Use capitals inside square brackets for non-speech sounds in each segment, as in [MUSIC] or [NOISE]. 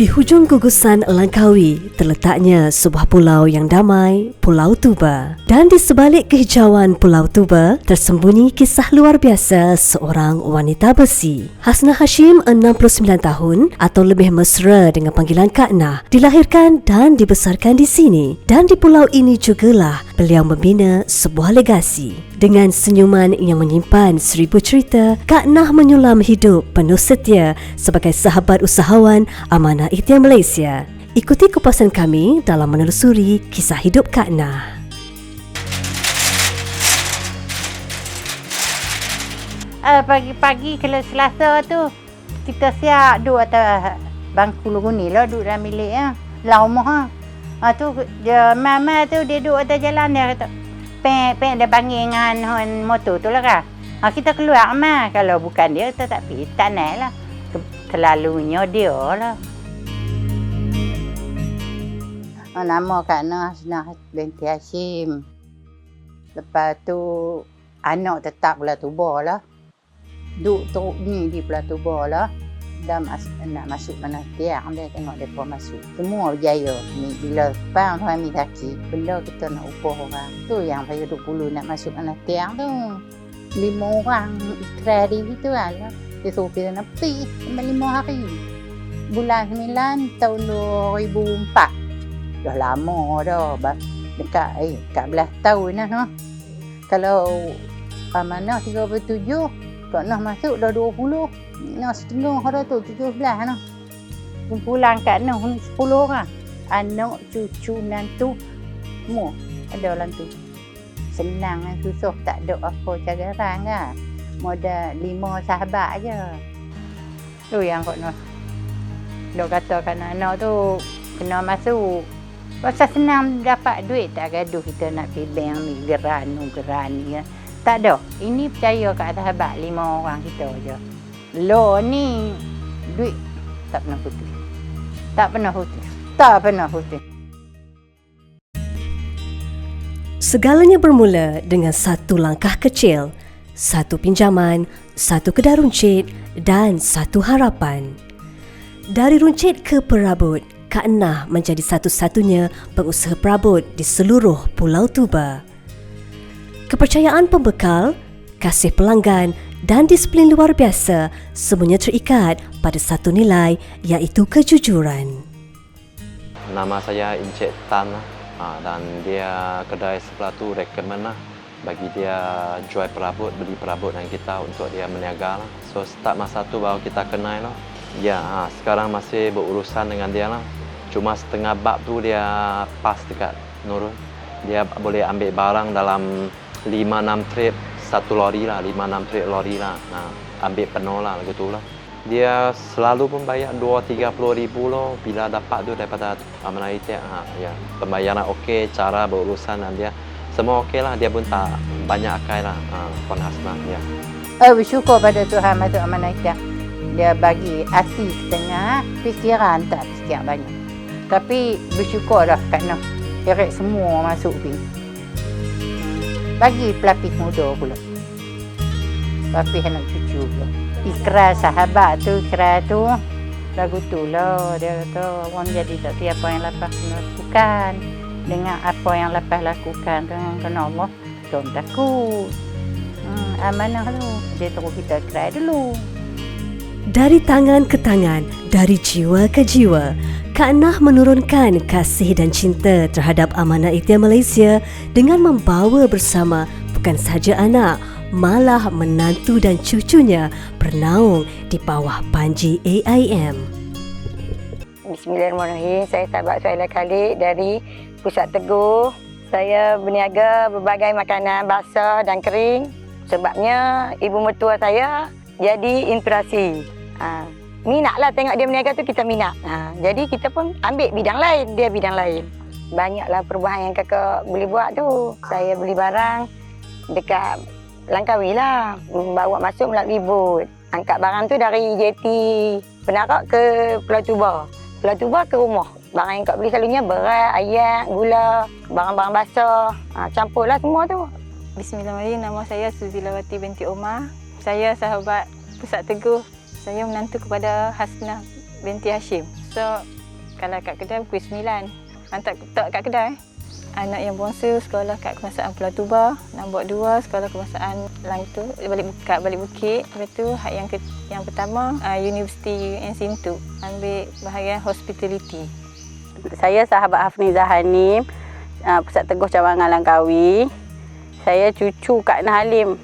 Di hujung gugusan Langkawi terletaknya sebuah pulau yang damai, Pulau Tuba. Dan di sebalik kehijauan Pulau Tuba tersembunyi kisah luar biasa seorang wanita besi. Hasna Hashim, 69 tahun atau lebih mesra dengan panggilan Kak Nah, dilahirkan dan dibesarkan di sini. Dan di pulau ini jugalah beliau membina sebuah legasi. Dengan senyuman yang menyimpan seribu cerita, Kak Nah menyulam hidup penuh setia sebagai sahabat usahawan amanah Ikhtiar Malaysia. Ikuti kupasan kami dalam menelusuri kisah hidup Kak Nah. Uh, pagi-pagi kalau Selasa tu kita siap duduk atas bangku lugu ni lah duduk dalam bilik ya. Lama ha. Ha tu dia mama tu dia duduk atas jalan dia kata pek pek dia panggil dengan hon motor tu lah kan. Ha kita keluar mah kalau bukan dia kita tak pergi tak naik lah. Kelalunya dia lah. Oh, nama Kak Nah Hasnah binti Hashim. Lepas tu anak tetap pula tuba lah. Duk teruk ni di pula tuba lah. Dah mas, nak masuk mana tiang dia tengok mereka masuk. Semua berjaya. Ni bila pang suami kaki, benda kita nak upah orang. Tu yang saya duk puluh nak masuk mana tiang tu. Lima orang ikrar di situ lah. Dia suruh kita nak pergi lima hari. Bulan 9 tahun 2004 dah lama dah dekat eh dekat belas tahun dah no. kalau amanah 37 kak nah masuk dah 20 nah setengah dah tu 17 no. kumpulan kat nah 10 orang. Anak cucu nantu. Semua ada orang tu. Senang kan susah. Tak ada apa cagaran kan modal lima sahabat aja tu yang kak nah dok kata kan anak tu kena masuk. Pasal senang dapat duit tak gaduh kita nak pergi bank ni geran ni geran ni ya. Tak ada. Ini percaya kat sahabat lima orang kita je. Lo ni duit tak pernah putus. Tak pernah putus. Tak pernah putus. Segalanya bermula dengan satu langkah kecil, satu pinjaman, satu kedai runcit dan satu harapan. Dari runcit ke perabot, Kak Nah menjadi satu-satunya pengusaha perabot di seluruh Pulau Tuba. Kepercayaan pembekal, kasih pelanggan dan disiplin luar biasa semuanya terikat pada satu nilai iaitu kejujuran. Nama saya Encik Tan ah, dan dia kedai sebelah tu recommend lah bagi dia jual perabot, beli perabot dengan kita untuk dia meniaga. So start masa tu baru kita kenal. Ya, sekarang masih berurusan dengan dia lah. Cuma setengah bab tu dia pas dekat Nurul. Dia boleh ambil barang dalam 5-6 trip satu lori lah, 5-6 trip lori lah. Nah, ambil penuh lah gitu lah. Dia selalu pun bayar 2-30 ribu loh bila dapat tu daripada Itiak. Ha, ya. Pembayaran okey, cara berurusan dan dia semua okey lah. Dia pun tak banyak akai lah. Ha, Puan. Ya. Eh, bersyukur pada Tuhan Amanah Itiak. Dia bagi hati setengah, fikiran tak sekian banyak. Tapi bersyukur Kak Noh. Direct semua masuk pergi. Bagi pelapis muda pula. Pelapis anak cucu pula. Ikrar sahabat tu, ikrar tu. Lagu tu lah. Dia kata orang jadi tak tahu apa yang lepas lakukan. Dengan apa yang lepas lakukan tu. Kena Allah. Don't takut. Hmm, amanah tu. Dia terus kita ikrar dulu. Dari tangan ke tangan, dari jiwa ke jiwa, Kak Nah menurunkan kasih dan cinta terhadap amanah ikhtiar Malaysia dengan membawa bersama bukan sahaja anak, malah menantu dan cucunya bernaung di bawah panji AIM. Bismillahirrahmanirrahim. Saya sahabat Suhaila Khalid dari Pusat Teguh. Saya berniaga berbagai makanan basah dan kering. Sebabnya ibu mertua saya jadi inspirasi. Ha, minatlah tengok dia berniaga tu kita minat. Ha, jadi kita pun ambil bidang lain, dia bidang lain. Banyaklah perubahan yang kakak boleh buat tu. Saya beli barang dekat Langkawi lah. Bawa masuk melalui bot. Angkat barang tu dari JT Penarak ke Pulau Tuba. Pulau Tuba ke rumah. Barang yang kau beli selalunya beras, ayam, gula, barang-barang basah. Ha, campurlah semua tu. Bismillahirrahmanirrahim. Nama saya Suzilawati binti Omar. Saya sahabat Pusat Teguh. Saya menantu kepada Hasnah binti Hashim. Besok kalau kat kedai pukul 9. Hantar tak kat kedai. Anak yang bongsu sekolah kat Kemasaan Pulau Tuba. Nombor dua sekolah Kemasaan Lang tu balik kat balik bukit. Lepas tu yang ke, yang pertama uh, Universiti UNC tu ambil bahagian hospitality. Saya sahabat Hafnizah Hanim, uh, Pusat Teguh Cawangan Langkawi. Saya cucu Kak Nah Halim.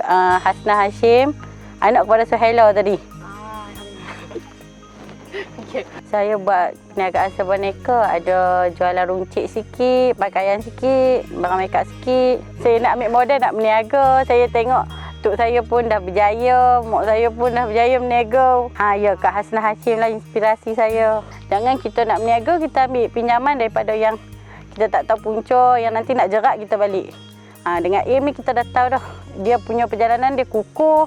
Uh, Hasnah Hashim, anak kepada Suhaila tadi. [LAUGHS] Saya buat perniagaan sebenarnya ada jualan runcit sikit, pakaian sikit, barang makeup sikit. Saya nak ambil modal nak berniaga. Saya tengok Tok saya pun dah berjaya, mak saya pun dah berjaya berniaga. Ha ya Kak Hasnah Hashim lah inspirasi saya. Jangan kita nak berniaga kita ambil pinjaman daripada yang kita tak tahu punca yang nanti nak jerat kita balik. Ha, dengan aim ni kita dah tahu dah dia punya perjalanan dia kukuh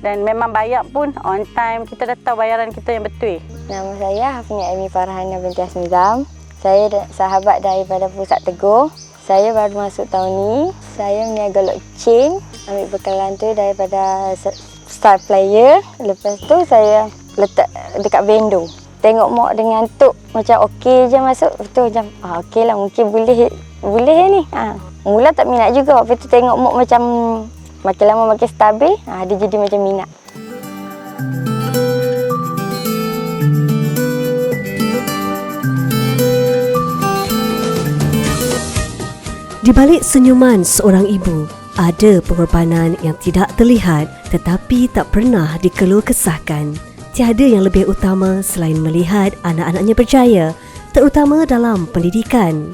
dan memang bayar pun on time kita dah tahu bayaran kita yang betul. Nama saya Hafnia Amy Farhana binti Asmizam. Saya sahabat daripada Pusat Teguh. Saya baru masuk tahun ni. Saya berniaga lock chain. Ambil bekalan tu daripada star player. Lepas tu saya letak dekat vendor. Tengok mak dengan tok macam okey je masuk. Tu macam ah, okey lah mungkin boleh boleh ni. Ha. Mula tak minat juga. Lepas tu tengok mak macam makin lama makin stabil. Ha, dia jadi macam minat. Di balik senyuman seorang ibu, ada pengorbanan yang tidak terlihat tetapi tak pernah dikeluh kesahkan. Tiada yang lebih utama selain melihat anak-anaknya berjaya, terutama dalam pendidikan.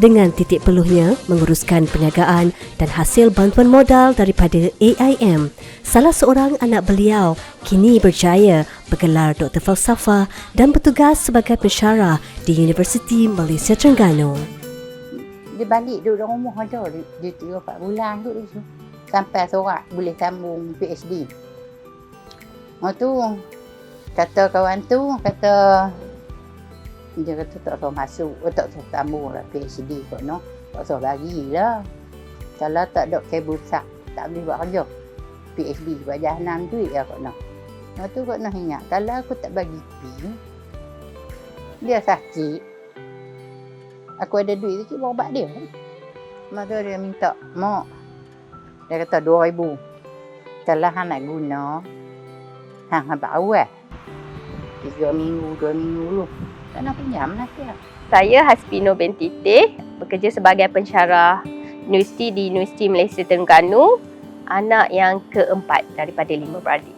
Dengan titik peluhnya menguruskan perniagaan dan hasil bantuan modal daripada AIM, salah seorang anak beliau kini berjaya bergelar Dr. Falsafah dan bertugas sebagai pensyarah di Universiti Malaysia Terengganu. Dia balik duduk dalam rumah ada. Dia, tiga empat bulan situ. Sampai sorak boleh sambung PhD. Lepas tu, kata kawan tu, kata dia kata tak usah masuk, oh, tak usah sambung lah PhD kot no. Tak usah bagi lah. Kalau tak ada kabel sak, tak boleh buat kerja. PhD sebab jahanam duit lah kot no. Lepas tu kot no ingat, kalau aku tak bagi pi, dia sakit, aku ada duit tu cik bawa ubat dia. Lepas tu dia minta, mak, dia kata dua ribu. Kalau hang nak guna, hang hang awal. Tiga minggu, dua minggu dulu. Tak nak pinjam lah siap. Saya Haspino binti Teh, bekerja sebagai pensyarah universiti di Universiti Malaysia Terengganu, anak yang keempat daripada lima beradik.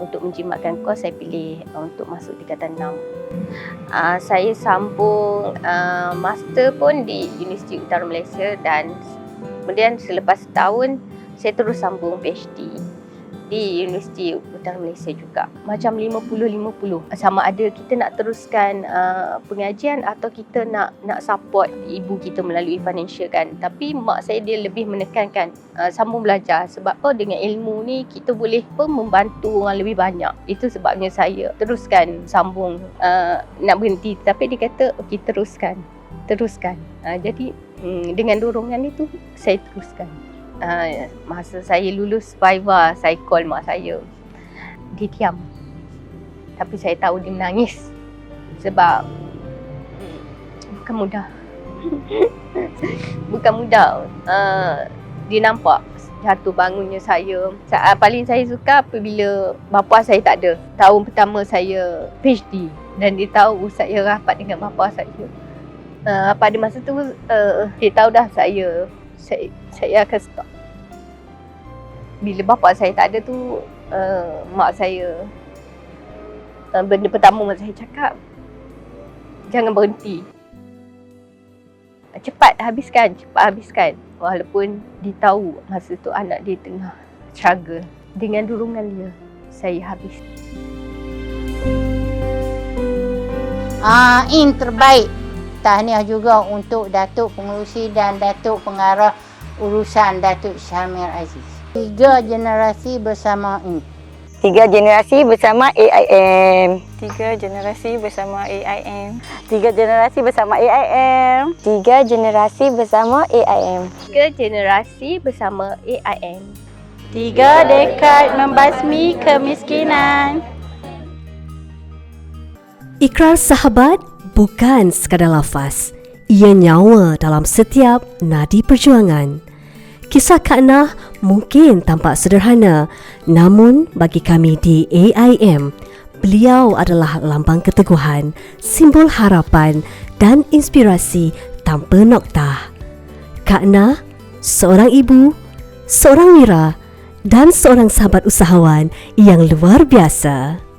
Untuk menjimatkan kos, saya pilih uh, untuk masuk tingkatan 6. Uh, saya sambung uh, master pun di Universiti Utara Malaysia dan kemudian selepas setahun, saya terus sambung PhD di Universiti Utara Malaysia juga. Macam 50-50. Sama ada kita nak teruskan uh, pengajian atau kita nak nak support ibu kita melalui financial kan. Tapi mak saya dia lebih menekankan uh, sambung belajar sebab oh dengan ilmu ni kita boleh pun membantu orang lebih banyak. Itu sebabnya saya teruskan sambung uh, nak berhenti tapi dia kata okey teruskan. Teruskan. Uh, jadi um, dengan dorongan itu saya teruskan uh, masa saya lulus Viva, saya call mak saya. Dia diam. Tapi saya tahu dia menangis. Sebab mm, bukan mudah. [LAUGHS] bukan mudah. Uh, dia nampak jatuh bangunnya saya. Sa- paling saya suka apabila bapa saya tak ada. Tahun pertama saya PhD dan dia tahu saya rapat dengan bapa saya. Uh, pada masa tu uh, dia tahu dah saya saya, saya akan stop. Bila bapa saya tak ada tu, uh, mak saya, uh, benda pertama mak saya cakap, jangan berhenti. Cepat habiskan, cepat habiskan. Walaupun dia tahu masa tu anak dia tengah struggle. Dengan dorongan dia, saya habis. Ah, in terbaik. Tahniah juga untuk Datuk Pengerusi dan Datuk Pengarah Urusan Datuk Syamir Aziz. Tiga generasi bersama in. Tiga generasi bersama AIM. Tiga generasi bersama AIM. Tiga generasi bersama AIM. Tiga generasi bersama AIM. Tiga generasi bersama AIM. Tiga dekad membasmi kemiskinan. Ikrar sahabat bukan sekadar lafaz. Ia nyawa dalam setiap nadi perjuangan. Kisah Kak Nah mungkin tampak sederhana, namun bagi kami di AIM, beliau adalah lambang keteguhan, simbol harapan dan inspirasi tanpa noktah. Kak Nah, seorang ibu, seorang Mira dan seorang sahabat usahawan yang luar biasa.